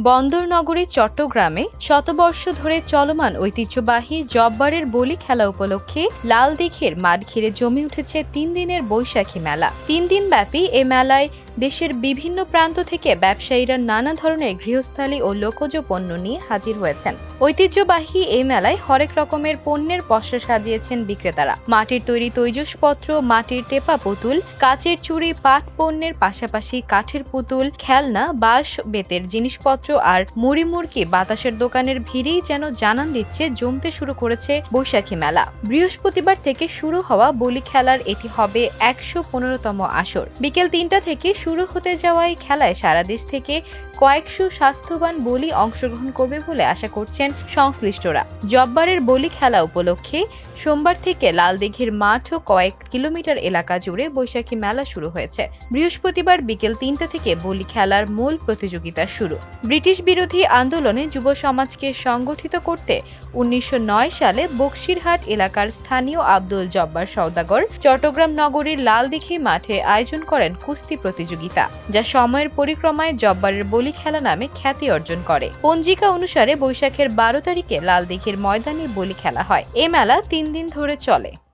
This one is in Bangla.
বন্দরনগরী, চট্টগ্রামে শতবর্ষ ধরে চলমান ঐতিহ্যবাহী জব্বারের বলি খেলা উপলক্ষে লাল দিঘির মাঠ ঘিরে জমে উঠেছে তিন দিনের বৈশাখী মেলা। তিন দিন ব্যাপী এ মেলায় দেশের বিভিন্ন প্রান্ত থেকে ব্যবসায়ীরা নানা ধরনের গৃহস্থালী ও লোকজ পণ্য নিয়ে হাজির হয়েছেন। ঐতিহ্যবাহী এই মেলায় হরেক রকমের পণ্যের পসরা সাজিয়েছেন বিক্রেতারা। মাটির তৈরি তৈজসপত্র, মাটির টেপা পুতুল, কাচের চুড়ি পাট পণ্যের পাশাপাশি কাঠের পুতুল, খেলনা, বাঁশ, বেতের জিনিসপত্র আর মুড়ি মুড়কি বাতাসের দোকানের ভিড়েই যেন জানান দিচ্ছে জমতে শুরু করেছে বৈশাখী মেলা। বৃহস্পতিবার থেকে শুরু হওয়া বলি খেলার এটি হবে একশো পনেরোতম আসর। বিকেল তিনটা থেকে শুরু হতে যাওয়া এই খেলায় সারা দেশ থেকে কয়েকশো স্বাস্থ্যবান বলি অংশগ্রহণ করবে বলে আশা করছেন সংশ্লিষ্টরা। জব্বারের বলি খেলা উপলক্ষে সোমবার থেকে লালদিঘির মাঠ ও কয়েক কিলোমিটার এলাকা জুড়ে বৈশাখী মেলা শুরু হয়েছে। বৃহস্পতিবার বিকেল তিনটা থেকে বলি খেলার মূল প্রতিযোগিতা শুরু। ব্রিটিশ বিরোধী আন্দোলনে যুব সমাজকে সংগঠিত করতে উনিশশো নয় সালে বক্সিরহাট এলাকার স্থানীয় আব্দুল জব্বার সওদাগর চট্টগ্রাম নগরীর লালদিঘি মাঠে আয়োজন করেন কুস্তি প্রতিযোগিতা। যা সময়ের পরিক্রমায় জব্বারের বলি খেলা নামে খ্যাতি অর্জন করে। পঞ্জিকা অনুসারে বৈশাখের বারো তারিখে লালদিঘির ময়দানে বলি খেলা হয়। এ মেলা তিন দিন ধরে চলে।